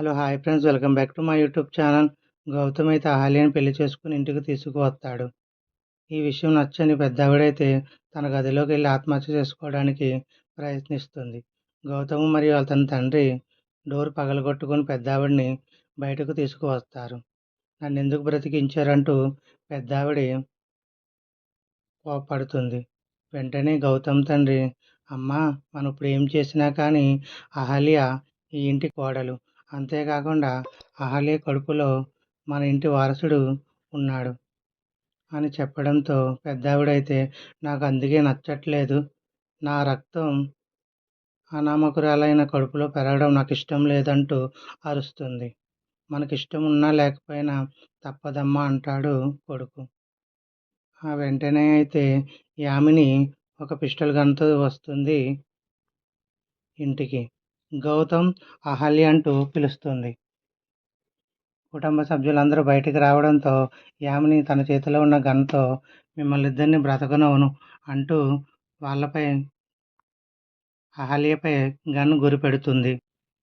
Hello hi friends. Welcome back to my YouTube channel. Gautham అయితే అహల్యని పెళ్ళి చేసుకుని ఇంటికి తీసుకువస్తాడు. ఈ విషయం నచ్చని పెద్దావిడైతే తన గదిలోకి వెళ్ళి ఆత్మహత్య చేసుకోవడానికి ప్రయత్నిస్తుంది. గౌతమ్ మరియు అతని తండ్రి డోర్ పగలగొట్టుకుని పెద్దావిడిని బయటకు తీసుకువస్తారు. నన్ను ఎందుకు బ్రతికించారంటూ పెద్దావిడి కోపడుతుంది వెంటనే గౌతమ్ తండ్రి అమ్మ మనం ఇప్పుడు ఏం చేసినా కానీ అహల్య ఈ ఇంటి కోడలు. అంతేకాకుండా అహల్య కడుపులో మన ఇంటి వారసుడు ఉన్నాడు అని చెప్పడంతో పెద్దావిడైతే నాకు అందుకే నచ్చట్లేదు. నా రక్తం అనామకురాలైన కడుపులో పెరగడం నాకు ఇష్టం లేదంటూ అరుస్తుంది. మనకి ఇష్టం ఉన్నా లేకపోయినా తప్పదమ్మా అంటాడు కొడుకు. ఆ వెంటనే అయితే యామిని ఒక పిస్టల్ గన్తో వస్తుంది ఇంటికి. గౌతమ్ అహల్య అంటూ పిలుస్తుంది. కుటుంబ సభ్యులందరూ బయటికి రావడంతో యామిని తన చేతిలో ఉన్న గన్తో మిమ్మల్ని ఇద్దరిని బ్రతకనవును అంటూ వాళ్ళపై అహల్యపై గన్ గురి పెడుతుంది.